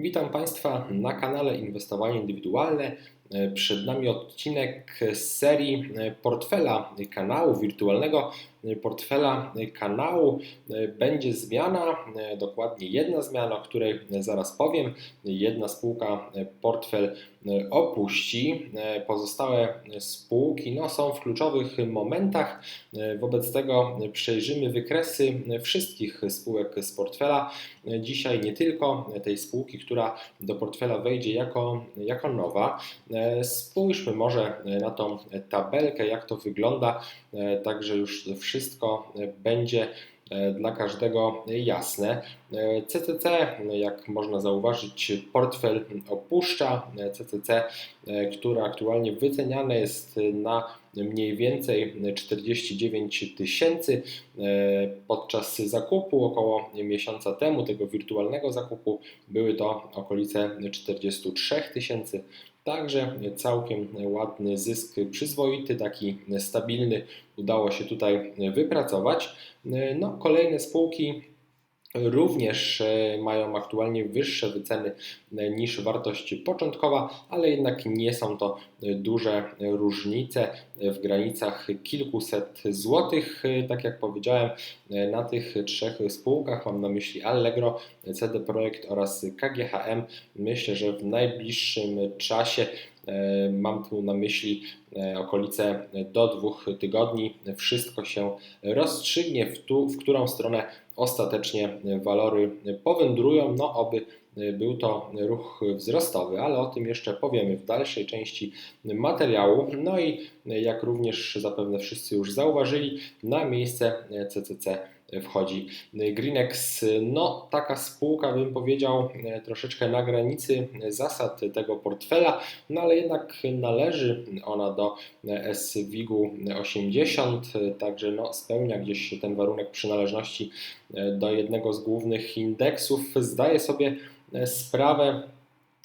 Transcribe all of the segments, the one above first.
Witam Państwa na kanale Inwestowanie Indywidualne. Przed nami odcinek z serii portfela kanału, wirtualnego portfela kanału. Będzie zmiana, dokładnie jedna zmiana, o której zaraz powiem. Jedna spółka portfel opuści. Pozostałe spółki no, są w kluczowych momentach. Wobec tego przejrzymy wykresy wszystkich spółek z portfela. Dzisiaj nie tylko tej spółki, która do portfela wejdzie jako, jako nowa. Spójrzmy może na tą tabelkę, jak to wygląda, także już wszystko będzie dla każdego jasne. CCC, jak można zauważyć, portfel opuszcza. CCC, które aktualnie wyceniane jest na mniej więcej 49 tysięcy podczas zakupu około miesiąca temu, tego wirtualnego zakupu, były to okolice 43 tysięcy. Także całkiem ładny zysk, przyzwoity, taki stabilny udało się tutaj wypracować. No, kolejne spółki również e, mają aktualnie wyższe wyceny e, niż wartość początkowa, ale jednak nie są to duże różnice w granicach kilkuset złotych. Tak jak powiedziałem, na tych trzech spółkach, mam na myśli Allegro, CD Projekt oraz KGHM, myślę, że w najbliższym czasie e, Mam tu na myśli okolice do dwóch tygodni. Wszystko się rozstrzygnie, w, tu, w którą stronę ostatecznie walory powędrują, no oby był to ruch wzrostowy, ale o tym jeszcze powiemy w dalszej części materiału. No i jak również zapewne wszyscy już zauważyli, na miejsce CCC wchodzi Greenex. No, taka spółka, bym powiedział, troszeczkę na granicy zasad tego portfela, no ale jednak należy ona do SWIG-u 80, także no, spełnia gdzieś ten warunek przynależności do jednego z głównych indeksów. Zdaje sobie sprawę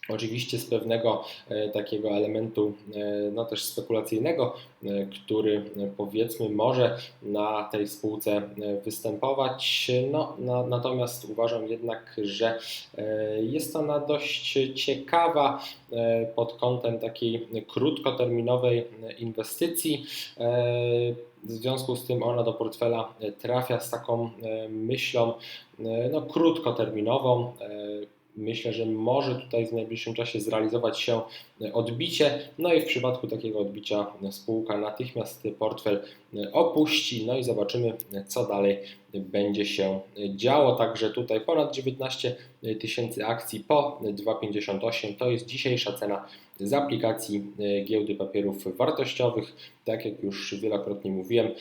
Oczywiście z pewnego e, takiego elementu, e, no też spekulacyjnego, e, który powiedzmy może na tej spółce występować. No, na, natomiast uważam jednak, że jest ona dość ciekawa pod kątem takiej krótkoterminowej inwestycji. W związku z tym ona do portfela trafia z taką myślą no, krótkoterminową, myślę, że może tutaj w najbliższym czasie zrealizować się odbicie. No i w przypadku takiego odbicia spółka natychmiast portfel opuści. No i zobaczymy, co dalej będzie się działo. Także tutaj ponad 19 tysięcy akcji po 2,58 to jest dzisiejsza cena z aplikacji giełdy papierów wartościowych. Tak jak już wielokrotnie mówiłem,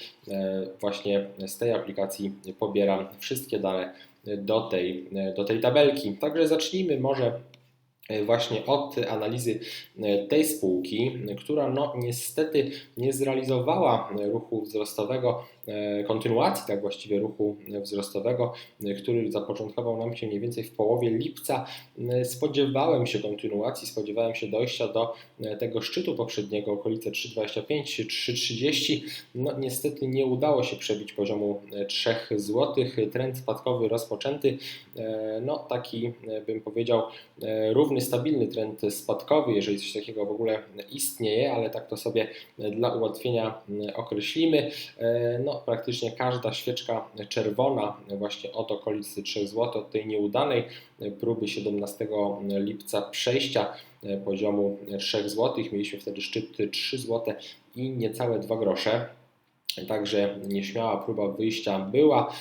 właśnie z tej aplikacji pobieram wszystkie dane do tej, do tej tabelki. Także zacznijmy może właśnie od analizy e, tej spółki, która no niestety nie zrealizowała ruchu wzrostowego, e, kontynuacji tak właściwie ruchu wzrostowego, który zapoczątkował nam się mniej więcej w połowie lipca. Spodziewałem się kontynuacji, spodziewałem się dojścia do tego szczytu poprzedniego, okolice 3,25, 3,30. No niestety nie udało się przebić poziomu 3 zł. Trend spadkowy rozpoczęty, no taki bym powiedział równy równy, stabilny trend spadkowy, jeżeli coś takiego w ogóle istnieje, ale tak to sobie dla ułatwienia określimy. E, no, praktycznie każda świeczka czerwona właśnie od okolicy 3 zł, od tej nieudanej próby 17 lipca przejścia poziomu 3 zł. Mieliśmy wtedy szczyt 3 zł i niecałe 2 grosze. Także nieśmiała próba wyjścia była.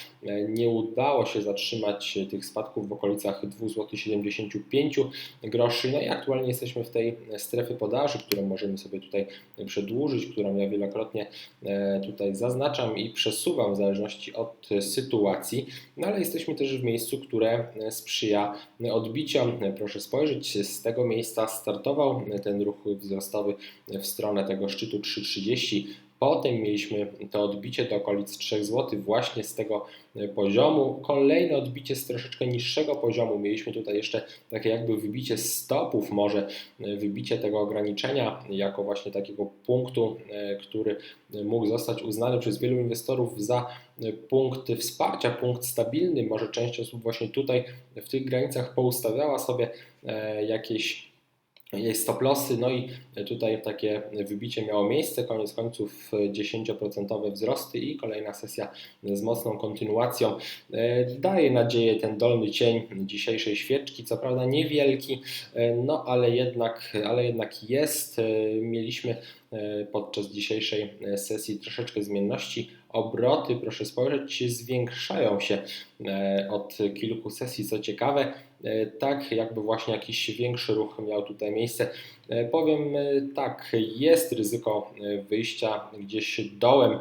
Nie udało się zatrzymać tych spadków w okolicach 2,75 zł. No i aktualnie jesteśmy w tej strefie podaży, którą możemy sobie tutaj przedłużyć, którą ja wielokrotnie e, tutaj zaznaczam i przesuwam w zależności od sytuacji. No ale jesteśmy też w miejscu, które sprzyja odbiciom. Proszę spojrzeć, z tego miejsca startował ten ruch wzrostowy w stronę tego szczytu 3,30 Potem mieliśmy to odbicie do okolic 3 zł właśnie z tego poziomu. Kolejne odbicie z troszeczkę niższego poziomu. Mieliśmy tutaj jeszcze takie jakby wybicie stopów, może wybicie tego ograniczenia jako właśnie takiego punktu, który mógł zostać uznany przez wielu inwestorów za punkt wsparcia, punkt stabilny. Może część osób właśnie tutaj w tych granicach poustawiała sobie jakieś jej stop lossy, no i tutaj takie wybicie miało miejsce, koniec końców 10% wzrosty i kolejna sesja z mocną kontynuacją. Daje nadzieję ten dolny cień dzisiejszej świeczki, co prawda niewielki, no ale jednak, ale jednak jest. Mieliśmy podczas dzisiejszej sesji troszeczkę zmienności. Obroty, proszę spojrzeć, zwiększają się od kilku sesji, co ciekawe. E, tak jakby właśnie jakiś większy ruch miał tutaj miejsce. E, powiem e, tak, jest ryzyko wyjścia gdzieś dołem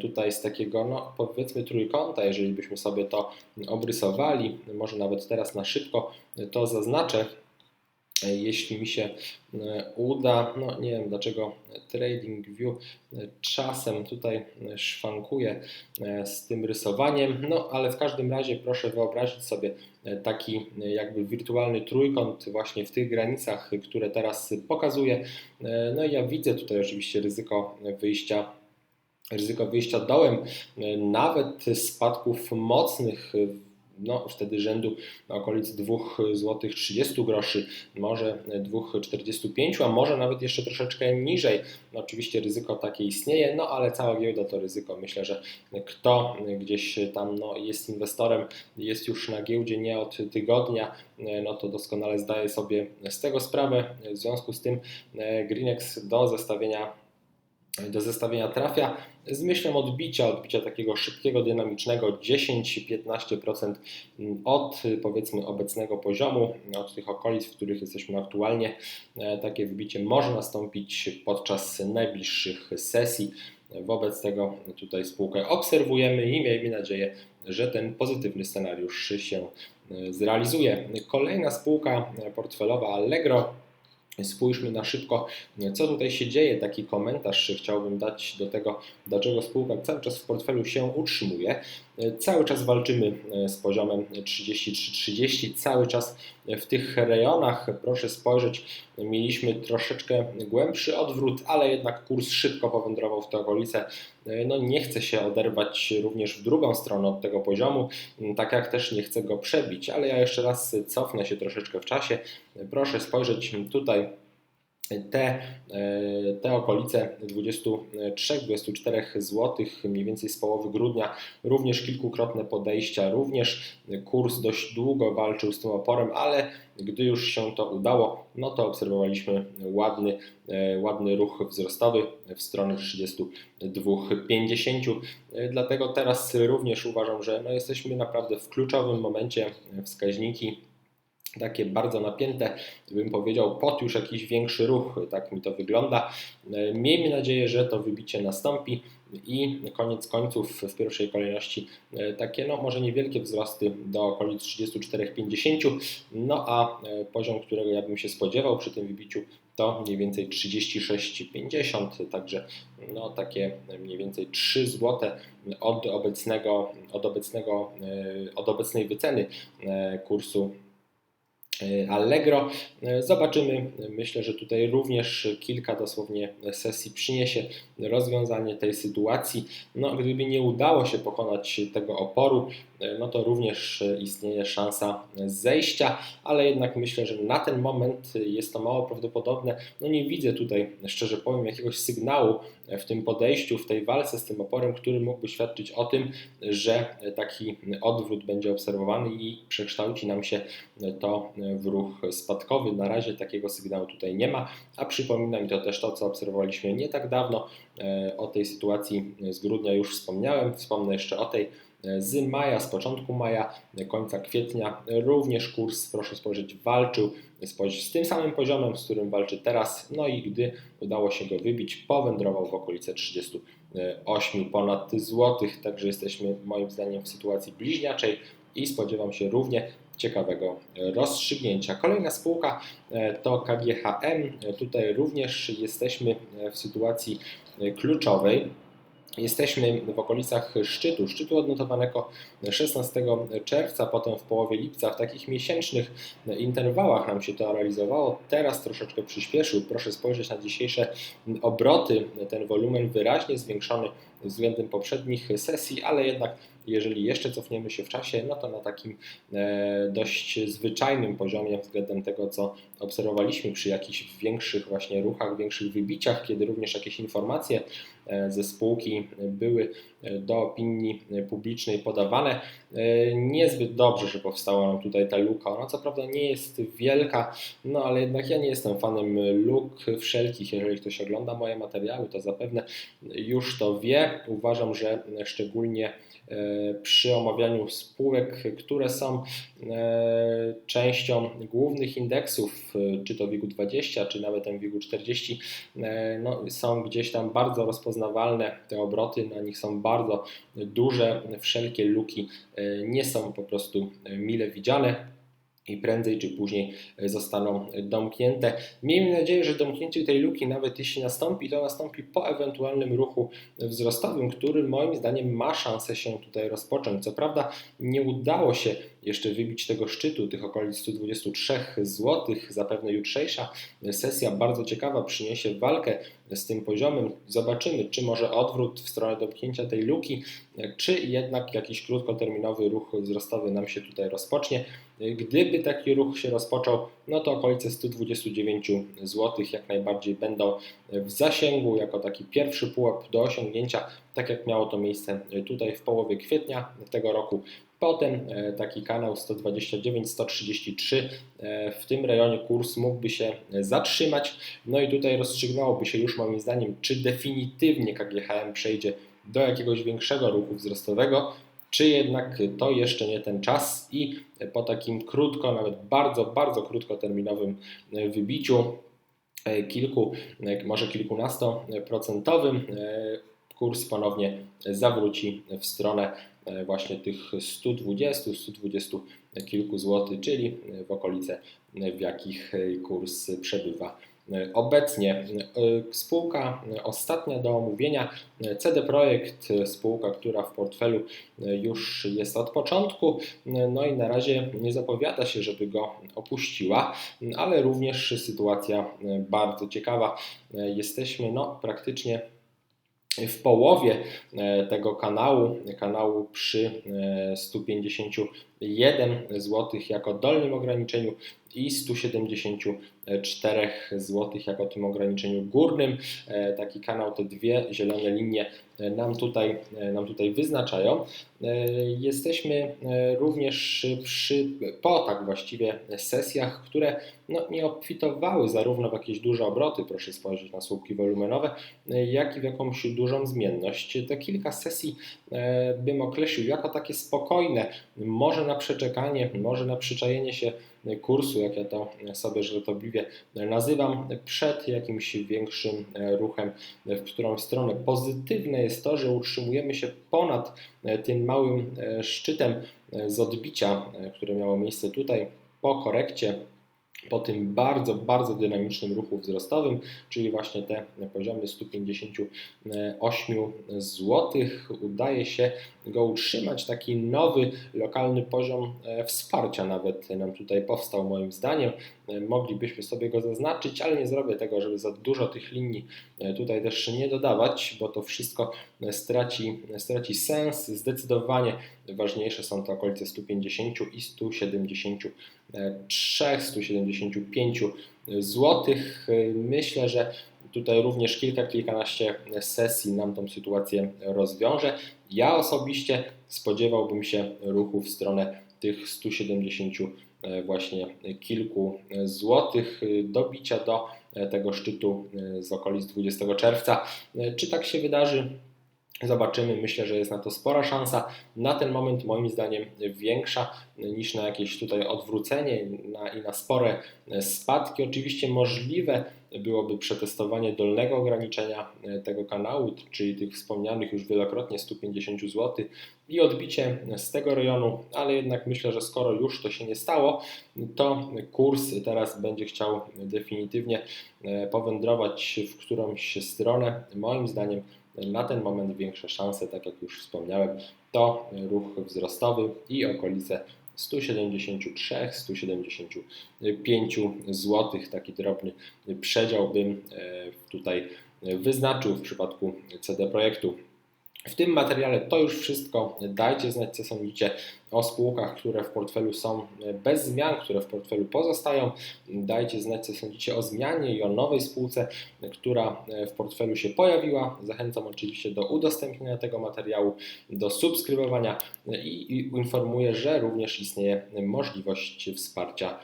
tutaj z takiego, no powiedzmy trójkąta, jeżeli byśmy sobie to obrysowali, może nawet teraz na szybko to zaznaczę, jeśli mi się e, uda, no nie wiem dlaczego TradingView e, czasem tutaj szwankuje e, z tym rysowaniem, no ale w każdym razie proszę wyobrazić sobie taki jakby wirtualny trójkąt właśnie w tych granicach, które teraz pokazuję. No i ja widzę tutaj oczywiście ryzyko wyjścia ryzyko wyjścia dołem, nawet spadków mocnych no, wtedy rzędu na okolic 2 zł 30 groszy, może 2,45, a może nawet jeszcze troszeczkę niżej. No, oczywiście ryzyko takie istnieje, no ale cała giełda to ryzyko. Myślę, że kto gdzieś tam no, jest inwestorem, jest już na giełdzie nie od tygodnia, no to doskonale zdaje sobie z tego sprawę. W związku z tym e, Greenex do zestawienia do zestawienia trafia z myślą odbicia, odbicia takiego szybkiego, dynamicznego 10-15% od powiedzmy obecnego poziomu, od tych okolic, w których jesteśmy aktualnie. E, takie wybicie może nastąpić podczas najbliższych sesji. Wobec tego tutaj spółkę obserwujemy i miejmy nadzieję, że ten pozytywny scenariusz się e, zrealizuje. Kolejna spółka portfelowa Allegro Spójrzmy na szybko, co tutaj się dzieje. Taki komentarz chciałbym dać do tego, dlaczego spółka cały czas w portfelu się utrzymuje. Cały czas walczymy z poziomem 33-30, cały czas w tych rejonach. Proszę spojrzeć, mieliśmy troszeczkę głębszy odwrót, ale jednak kurs szybko powędrował w te okolice. No nie chce się oderwać również w drugą stronę od tego poziomu, tak jak też nie chcę go przebić, ale ja jeszcze raz cofnę się troszeczkę w czasie. Proszę spojrzeć tutaj te, e, te okolice 23-24 zł, mniej więcej z połowy grudnia, również kilkukrotne podejścia, również kurs dość długo walczył z tym oporem, ale gdy już się to udało, no to obserwowaliśmy ładny, e, ładny ruch wzrostowy w stronę 32,50. Dlatego teraz również uważam, że no jesteśmy naprawdę w kluczowym momencie. Wskaźniki takie bardzo napięte, bym powiedział, pod już jakiś większy ruch, tak mi to wygląda. Miejmy nadzieję, że to wybicie nastąpi i koniec końców w pierwszej kolejności e, takie, no może niewielkie wzrosty do okolic 34,50, no a e, poziom, którego ja bym się spodziewał przy tym wybiciu to mniej więcej 36,50, także no takie mniej więcej 3 zł od obecnego, od obecnego, e, od obecnej wyceny kursu Allegro. E, zobaczymy. Myślę, że tutaj również kilka dosłownie sesji przyniesie rozwiązanie tej sytuacji. No, gdyby nie udało się pokonać tego oporu, e, no to również istnieje szansa zejścia, ale jednak myślę, że na ten moment jest to mało prawdopodobne. No nie widzę tutaj, szczerze powiem, jakiegoś sygnału w tym podejściu, w tej walce z tym oporem, który mógłby świadczyć o tym, że taki odwrót będzie obserwowany i przekształci nam się to w ruch spadkowy. Na razie takiego sygnału tutaj nie ma, a przypomina mi to też to, co obserwowaliśmy nie tak dawno. E, o tej sytuacji z grudnia już wspomniałem, wspomnę jeszcze o tej e, z maja, z początku maja, końca kwietnia. Również kurs, proszę spojrzeć, walczył z tym samym poziomem, z którym walczy teraz. No i gdy udało się go wybić, powędrował w okolice 38 ponad złotych. Także jesteśmy moim zdaniem w sytuacji bliźniaczej i spodziewam się równie ciekawego rozstrzygnięcia. Kolejna spółka to KGHM. Tutaj również jesteśmy w sytuacji kluczowej. Jesteśmy w okolicach szczytu, szczytu odnotowanego 16 czerwca, potem w połowie lipca, w takich miesięcznych interwałach nam się to realizowało. Teraz troszeczkę przyspieszył. Proszę spojrzeć na dzisiejsze obroty. Ten wolumen wyraźnie zwiększony względem poprzednich sesji, ale jednak jeżeli jeszcze cofniemy się w czasie, no to na takim e, dość zwyczajnym poziomie względem tego, co obserwowaliśmy przy jakichś większych właśnie ruchach, większych wybiciach, kiedy również jakieś informacje e, ze spółki były do opinii publicznej podawane. Niezbyt dobrze, że powstała nam tutaj ta luka. Ona co prawda nie jest wielka, no ale jednak ja nie jestem fanem luk wszelkich. Jeżeli ktoś ogląda moje materiały, to zapewne już to wie. Uważam, że szczególnie E, przy omawianiu spółek, które są częścią głównych indeksów, e, czy to WIG-20, czy nawet WIG-40, no, są gdzieś tam bardzo rozpoznawalne te obroty, na nich są bardzo duże, wszelkie luki nie są po prostu mile widziane i prędzej czy później e, zostaną domknięte. Miejmy nadzieję, że domknięcie tej luki, nawet jeśli nastąpi, to nastąpi po ewentualnym ruchu wzrostowym, który moim zdaniem ma szansę się tutaj rozpocząć. Co prawda nie udało się jeszcze wybić tego szczytu, tych okolic 123 zł. Zapewne jutrzejsza sesja bardzo ciekawa przyniesie walkę z tym poziomem. Zobaczymy, czy może odwrót w stronę domknięcia tej luki, czy jednak jakiś krótkoterminowy ruch wzrostowy nam się tutaj rozpocznie. Gdyby taki ruch się rozpoczął, no to okolice 129 zł jak najbardziej będą w zasięgu jako taki pierwszy pułap do osiągnięcia, tak jak miało to miejsce tutaj w połowie kwietnia tego roku. Potem e, taki kanał 129-133 e, w tym rejonie kurs mógłby się zatrzymać. No i tutaj rozstrzygnęłoby się już moim zdaniem, czy definitywnie KGHM przejdzie do jakiegoś większego ruchu wzrostowego, czy jednak to jeszcze nie ten czas i po takim krótko, nawet bardzo, bardzo krótkoterminowym e, wybiciu kilku, może kilkunastoprocentowym kurs ponownie zawróci w stronę E, właśnie tych 120, 120 kilku złotych, czyli w okolice, w jakich kurs przebywa obecnie. Spółka ostatnia do omówienia, CD Projekt, spółka, która w portfelu już jest od początku, no i na razie nie zapowiada się, żeby go opuściła, ale również sytuacja bardzo ciekawa. Jesteśmy no, praktycznie w połowie e, tego kanału, kanału przy 151 e, zł jako dolnym ograniczeniu i 174 zł jako tym ograniczeniu górnym. E, taki kanał, te dwie zielone linie nam tutaj, nam tutaj wyznaczają. Jesteśmy również przy, po tak właściwie sesjach, które no, nie obfitowały zarówno w jakieś duże obroty, proszę spojrzeć na słupki wolumenowe, jak i w jakąś dużą zmienność. Te kilka sesji bym określił jako takie spokojne, może na przeczekanie, może na przyczajenie się kursu, jak ja to sobie żartobliwie nazywam, przed jakimś większym ruchem w którą stronę. Pozytywne jest to, że utrzymujemy się ponad tym małym szczytem z odbicia, które miało miejsce tutaj po korekcie po tym bardzo, bardzo dynamicznym ruchu wzrostowym, czyli właśnie te poziomy 158 zł, udaje się go utrzymać. Taki nowy lokalny poziom e, wsparcia nawet nam tutaj powstał moim zdaniem. E, moglibyśmy sobie go zaznaczyć, ale nie zrobię tego, żeby za dużo tych linii e, tutaj też nie dodawać, bo to wszystko straci, straci sens. Zdecydowanie ważniejsze są to okolice 150 i 173, 175 zł. Myślę, że tutaj również kilka, kilkanaście sesji nam tą sytuację rozwiąże. Ja osobiście spodziewałbym się ruchu w stronę tych 170 e, właśnie kilku złotych dobicia do e, tego szczytu e, z okolic 20 czerwca. Czy tak się wydarzy? Zobaczymy, myślę, że jest na to spora szansa. Na ten moment, moim zdaniem, większa niż na jakieś tutaj odwrócenie na, i na spore spadki. Oczywiście możliwe byłoby przetestowanie dolnego ograniczenia tego kanału, czyli tych wspomnianych już wielokrotnie 150 zł i odbicie z tego rejonu, ale jednak myślę, że skoro już to się nie stało, to kurs teraz będzie chciał definitywnie powędrować w którąś stronę. Moim zdaniem na ten moment większe szanse, tak jak już wspomniałem, to ruch wzrostowy i okolice 173-175 zł. Taki drobny przedział bym tutaj wyznaczył w przypadku CD Projektu. W tym materiale to już wszystko. Dajcie znać, co sądzicie o spółkach, które w portfelu są bez zmian, które w portfelu pozostają. Dajcie znać, co sądzicie o zmianie i o nowej spółce, która w portfelu się pojawiła. Zachęcam oczywiście do udostępnienia tego materiału, do subskrybowania i informuję, że również istnieje możliwość wsparcia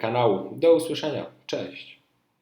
kanału. Do usłyszenia. Cześć.